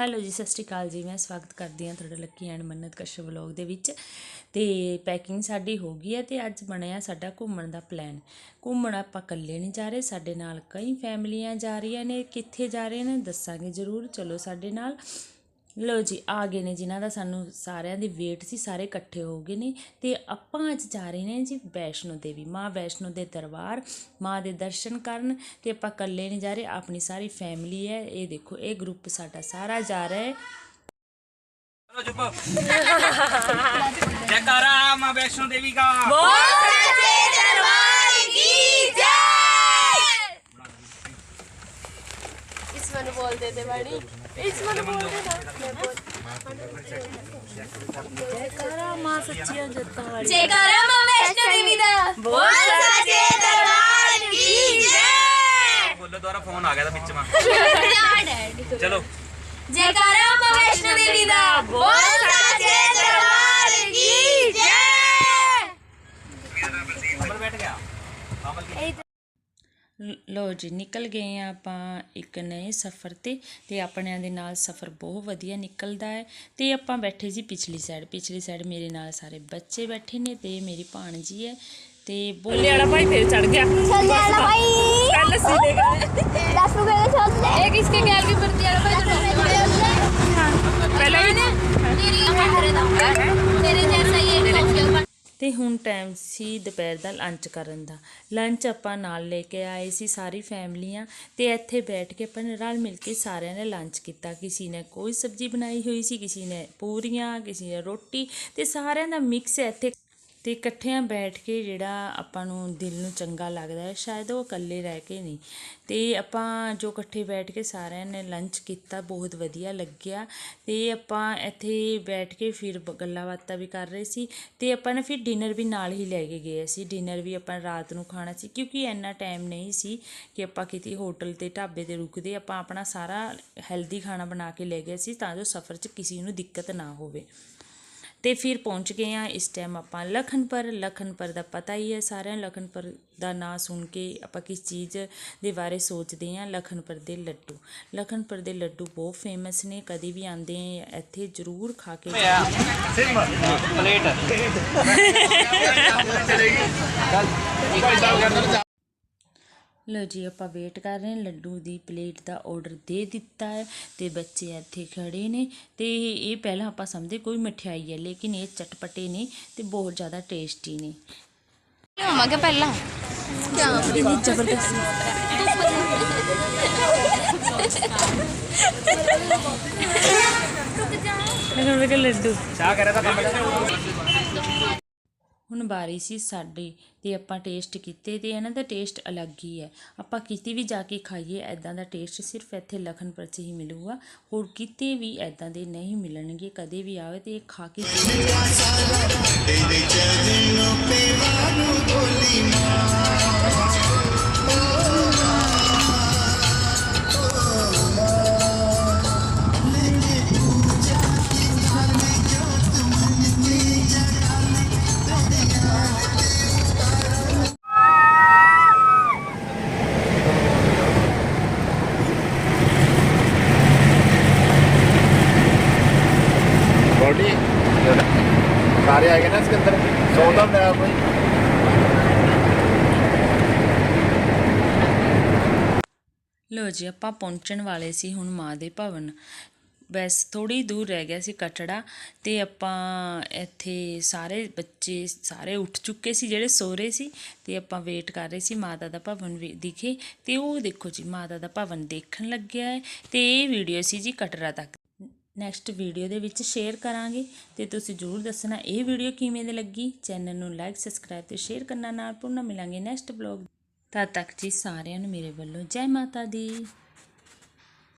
Hello ਜੀ, ਸਤਿ ਸ਼੍ਰੀ ਅਕਾਲ ਜੀ। ਮੈਂ ਸਵਾਗਤ ਕਰਦੀ ਹਾਂ ਤੁਹਾਡਾ Lucky and Mannat Kashyap vlog ਦੇ ਵਿੱਚ। ਤੇ ਪੈਕਿੰਗ ਸਾਡੀ ਹੋ ਗਈ ਹੈ ਤੇ ਅੱਜ ਬਣਿਆ ਸਾਡਾ ਘੁੰਮਣ ਦਾ ਪਲਾਨ। ਘੁੰਮਣ ਆਪਾਂ ਇਕੱਲੇ ਨਹੀਂ ਜਾ ਰਹੇ, ਸਾਡੇ ਨਾਲ ਕਈ ਫੈਮਲੀਆਂ ਜਾ ਰਹੀਆਂ ਨੇ। ਕਿੱਥੇ ਜਾ ਰਹੇ ਨੇ, ਦੱਸਾਂਗੇ ਜ਼ਰੂਰ। ਚਲੋ ਸਾਡੇ ਨਾਲ। ਲੋ ਜੀ ਆ ਗਏ ਨੇ ਜਿਨ੍ਹਾਂ ਦਾ ਸਾਨੂੰ ਸਾਰਿਆਂ ਦੀ ਵੇਟ ਸੀ ਸਾਰੇ ਇਕੱਠੇ ਹੋ ਗਏ ਨੇ। ਤੇ ਆਪਾਂ ਅੱਜ ਜਾ ਰਹੇ ਨੇ ਜੀ ਵੈਸ਼ਨੋ ਦੇਵੀ ਮਾਂ ਵੈਸ਼ਨੋ ਦੇ ਦਰਬਾਰ ਮਾਂ ਦੇ ਦਰਸ਼ਨ ਕਰਨ। ਤੇ ਆਪਾਂ ਇਕੱਲੇ ਨਹੀਂ ਜਾ ਰਹੇ ਆਪਣੀ ਸਾਰੀ ਫੈਮਿਲੀ ਹੈ। ਇਹ ਦੇਖੋ ਇਹ ਗਰੁੱਪ ਸਾਡਾ ਸਾਰਾ ਜਾ ਰਿਹਾ ਹੈ। ਜੈਕਾਰਾ ਦੇ ਦੇ ਇਸ ਮਨ ਬੋਲਦੇ ਨਾ ਕਰਾ ਮਾਂ ਸੱਚੀਆਂ ਜੱਤਾਂ ਵਾਲੀ ਜੇ ਕਰਾ ਮਾਂ ਵੈਸ਼ਨੋ ਦੇਵੀ ਦਾ ਬੋਲ ਸਾਜੇ ਦਰਬਾਰ ਕੀ ਜੈ ਬੋਲੋ ਦੁਆਰਾ ਫੋਨ ਆ ਗਿਆ ਤਾਂ ਵਿੱਚ ਮਾਂ ਚਲੋ ਜੇ ਕਰਾ ਮਾਂ ਵੈਸ਼ਨੋ ਦੇਵੀ ਦਾ ਬੋਲ ਸਾਜੇ ਦਰਬਾਰ ਕੀ ਜੈ। ਅਮਰ ਬੈਠ ਗਿਆ। ਅਮਲ ਲੋ ਜੀ ਨਿਕਲ ਗਏ ਆ ਆਪਾਂ ਇੱਕ ਨਵੇਂ ਸਫ਼ਰ ਤੇ ਤੇ ਆਪਣਿਆਂ ਦੇ ਨਾਲ ਸਫ਼ਰ ਬਹੁਤ ਵਧੀਆ ਨਿਕਲਦਾ ਹੈ ਤੇ ਆਪਾਂ ਬੈਠੇ ਸੀ ਪਿਛਲੀ ਸਾਈਡ ਪਿਛਲੀ ਸਾਈਡ ਮੇਰੇ ਨਾਲ ਸਾਰੇ ਬੱਚੇ ਬੈਠੇ ਨੇ ਤੇ ਮੇਰੀ ਭਾਣ ਜੀ ਹੈ ਤੇ ਬੋਲੇ ਵਾਲਾ ਭਾਈ ਫੇਰ ਚੜ ਗਿਆ। ਭਾਈ। ਪਹਿਲੇ ਸੀਨੇ ਗਏ। ਦੱਸੂ ਗਏ ਛੋਲੇ ਇਹ ਕਿਸਕੇ ਖਿਆਲ ਕੀ ਵਰਤੀ ਭਾਈ? ਤੇ ਹੁਣ ਟਾਈਮ ਸੀ ਦੁਪਹਿਰ ਦਾ ਲੰਚ ਕਰਨ ਦਾ। ਲੰਚ ਆਪਾਂ ਨਾਲ ਲੈ ਕੇ ਆਏ ਸੀ ਸਾਰੀ ਫੈਮਲੀਆਂ ਤੇ ਇੱਥੇ ਬੈਠ ਕੇ ਆਪਾਂ ਨੇ ਰਲ ਮਿਲ ਕੇ ਸਾਰਿਆਂ ਨੇ ਲੰਚ ਕੀਤਾ। ਕਿਸੇ ਨੇ ਕੋਈ ਸਬਜ਼ੀ ਬਣਾਈ ਹੋਈ ਸੀ, ਕਿਸੇ ਨੇ ਪੂਰੀਆਂ, ਕਿਸੇ ਨੇ ਰੋਟੀ ਤੇ ਸਾਰਿਆਂ ਦਾ ਮਿਕਸ ਇੱਥੇ ਅਤੇ ਇਕੱਠਿਆਂ ਬੈਠ ਕੇ ਜਿਹੜਾ ਆਪਾਂ ਨੂੰ ਦਿਲ ਨੂੰ ਚੰਗਾ ਲੱਗਦਾ ਹੈ, ਸ਼ਾਇਦ ਉਹ ਇਕੱਲੇ ਰਹਿ ਕੇ ਨਹੀਂ। ਅਤੇ ਆਪਾਂ ਜੋ ਇਕੱਠੇ ਬੈਠ ਕੇ ਸਾਰਿਆਂ ਨੇ ਲੰਚ ਕੀਤਾ, ਬਹੁਤ ਵਧੀਆ ਲੱਗਿਆ। ਅਤੇ ਆਪਾਂ ਇੱਥੇ ਬੈਠ ਕੇ ਫਿਰ ਬ- ਗੱਲਾਂ ਬਾਤਾਂ ਵੀ ਕਰ ਰਹੇ ਸੀ। ਅਤੇ ਆਪਾਂ ਨੇ ਫਿਰ ਡਿਨਰ ਵੀ ਨਾਲ ਹੀ ਲੈ ਕੇ ਗਏ ਸੀ ਡਿਨਰ ਵੀ ਆਪਾਂ ਰਾਤ ਨੂੰ ਖਾਣਾ ਸੀ, ਕਿਉਂਕਿ ਇੰਨਾ ਟਾਈਮ ਨਹੀਂ ਸੀ ਕਿ ਆਪਾਂ ਕਿਤੇ ਹੋਟਲ ਤੇ ਢਾਬੇ ਤੇ ਰੁਕਦੇ, ਆਪਾਂ ਆਪਣਾ ਸਾਰਾ ਹੈਲਦੀ ਖਾਣਾ ਬਣਾ ਕੇ ਲੈ ਗਏ ਸੀ, ਤਾਂ ਜੋ ਸਫ਼ਰ 'ਚ ਕਿਸੇ ਨੂੰ ਦਿੱਕਤ ਨਾ ਹੋਵੇ। ਤੇ ਫਿਰ ਪਹੁੰਚ ਗਏ ਆ ਇਸ ਟਾਈਮ ਆਪਾਂ ਲਖਨਪੁਰ। ਲਖਨਪੁਰ ਦਾ ਪਤਾ ਹੀ ਹੈ ਸਾਰਿਆਂ ਲਖਨਪੁਰ ਦਾ ਨਾਂ ਸੁਣ ਕੇ ਆਪਾਂ ਕਿਸ ਚੀਜ਼ ਦੇ ਬਾਰੇ ਸੋਚਦੇ ਆ ਲਖਨਪੁਰ ਦੇ ਲੱਡੂ। ਲਖਨਪੁਰ ਦੇ ਲੱਡੂ ਬਹੁਤ ਫੇਮਸ ਨੇ ਕਦੀ ਵੀ ਆਂਦੇ ਆ ਇੱਥੇ ਜ਼ਰੂਰ ਖਾ ਕੇ लो जी आप वेट कर रहे हैं लड्डू की प्लेट का ऑर्डर दे दिता है तो बच्चे इतने खड़े ने ते ये पहला आप समझे कोई मिठाई है लेकिन ये चटपटे ने ते बहुत ज़्यादा टेस्टी ने लड्डू ਹੁਣ ਬਾਰੀ ਸੀ ਸਾਡੇ ਤੇ ਆਪਾਂ ਟੇਸਟ ਕੀਤੇ ਤੇ ਇਹਨਾਂ ਦਾ ਟੇਸਟ ਅਲੱਗ ਹੀ ਹੈ। ਆਪਾਂ ਕਿਤੇ ਵੀ ਜਾ ਕੇ ਖਾਈਏ ਐਦਾਂ ਦਾ ਟੇਸਟ ਸਿਰਫ ਇੱਥੇ ਲਖਨਪੁਰ 'ਚ ਹੀ ਮਿਲੂਗਾ। ਹੋਰ ਕਿਤੇ ਵੀ ਐਦਾਂ ਦੇ ਨਹੀਂ ਮਿਲਣਗੇ, ਕਦੇ ਵੀ ਆਵੇ ਤੇ ਇਹ ਖਾ ਕੇ ਛੋਟੀ ਸਾਰੇ ਆ ਗਏ ਨਾ ਸਿਕੰਦਰ। ਸੌਦਾ ਮੇਰਾ ਕੋਈ ਲੋ ਜੀ, ਆਪਾਂ ਪਹੁੰਚਣ ਵਾਲੇ ਸੀ ਹੁਣ ਮਾਂ ਦੇ ਭਵਨ। ਬਸ ਥੋੜੀ ਦੂਰ ਰਹਿ ਗਿਆ ਸੀ ਕਟੜਾ ਤੇ ਆਪਾਂ ਇੱਥੇ ਸਾਰੇ ਬੱਚੇ ਸਾਰੇ ਉੱਠ ਚੁੱਕੇ ਸੀ, ਜਿਹੜੇ ਸੋ ਰਹੇ ਸੀ ਤੇ ਆਪਾਂ ਵੇਟ ਕਰ ਰਹੇ ਸੀ ਮਾਤਾ ਦਾ ਭਵਨ ਵੀ ਦਿਖੇ ਤੇ ਉਹ ਦੇਖੋ ਜੀ, ਮਾਤਾ ਦਾ ਭਵਨ ਦੇਖਣ ਲੱਗਿਆ ਹੈ ਤੇ ਇਹ ਵੀਡੀਓ ਸੀ ਜੀ ਕਟੜਾ ਤੱਕ। ਨੈਕਸਟ ਵੀਡੀਓ ਦੇ ਵਿੱਚ ਸ਼ੇਅਰ ਕਰਾਂਗੇ ਤੇ ਤੁਸੀਂ ਜਰੂਰ ਦੱਸਣਾ ਇਹ ਵੀਡੀਓ ਕਿਵੇਂ ਦੀ ਲੱਗੀ। ਚੈਨਲ ਨੂੰ ਲਾਈਕ, ਸਬਸਕ੍ਰਾਈਬ ਤੇ ਸ਼ੇਅਰ ਕਰਨਾ ਨਾ ਭੁੱਲਣਾ। ਮਿਲਾਂਗੇ ਨੈਕਸਟ ਬਲੌਗ ਤਦ ਤੱਕ ਜੀ ਸਾਰਿਆਂ ਨੂੰ ਮੇਰੇ ਵੱਲੋਂ ਜੈ ਮਾਤਾ ਦੀ।